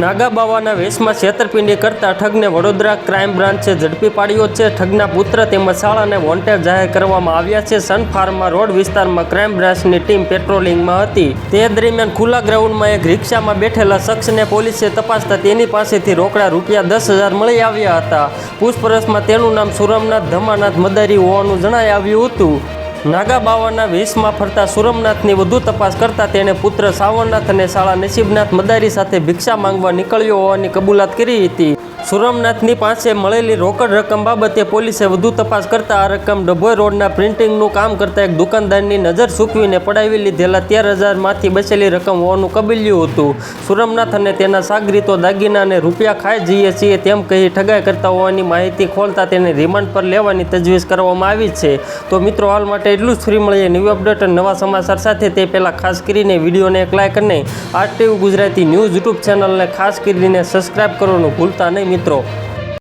નાગા બાવાના વેશમાં છેતરપિંડી કરતા ઠગને વડોદરા ક્રાઇમ બ્રાન્ચે ઝડપી પાડ્યો છે. ઠગના પુત્ર તેમજ શાળાને વોન્ટેડ જાહેર કરવામાં આવ્યા છે. સન ફાર્મા રોડ વિસ્તારમાં ક્રાઇમ બ્રાન્ચની ટીમ પેટ્રોલિંગમાં હતી. તે દરમિયાન ખુલ્લા ગ્રાઉન્ડમાં એક રિક્ષામાં બેઠેલા શખ્સને પોલીસે તપાસતા તેની પાસેથી રોકડા રૂપિયા દસ હજાર મળી આવ્યા હતા. પૂછપરછમાં તેનું નામ સુરમનાથ ધમાનાથ મદારી હોવાનું જણાઈ આવ્યું હતું. નાગા બાવાના વેશમાં ફરતા સુરમનાથની વધુ તપાસ કરતા તેણે પુત્ર સાવરનાથ અને શાળા નસીબનાથ મદારી સાથે ભિક્ષા માંગવા નીકળ્યો હોવાની કબૂલાત કરી હતી. સુરમનાથની પાસે મળેલી રોકડ રકમ બાબતે પોલીસે વધુ તપાસ કરતા આ રકમ ડભોઈ રોડના પ્રિન્ટિંગનું કામ કરતા એક દુકાનદારની નજર સૂકવીને પડાવી લીધેલા તેર હજારમાંથી બચેલી રકમ હોવાનું કબૂલ્યું હતું. સુરમનાથ અને તેના સાગરીતો દાગીના અને રૂપિયા ખાઈ જઈએ છીએ તેમ કહી ઠગાઈ કરતા હોવાની માહિતી ખોલતા તેને રિમાન્ડ પર લેવાની તજવીજ કરવામાં આવી છે. તો મિત્રો, હાલ માટે એટલું જ. ફ્રી મળીએ ન્યૂ અપડેટ અને નવા સમાચાર સાથે. તે પહેલાં ખાસ કરીને વિડીયોને એક લાઇક અને આરટીવી ગુજરાતી ન્યૂઝ યુટ્યુબ ચેનલને ખાસ કરીને સબસ્ક્રાઇબ કરવાનું ભૂલતા નહીં. મિત્રો.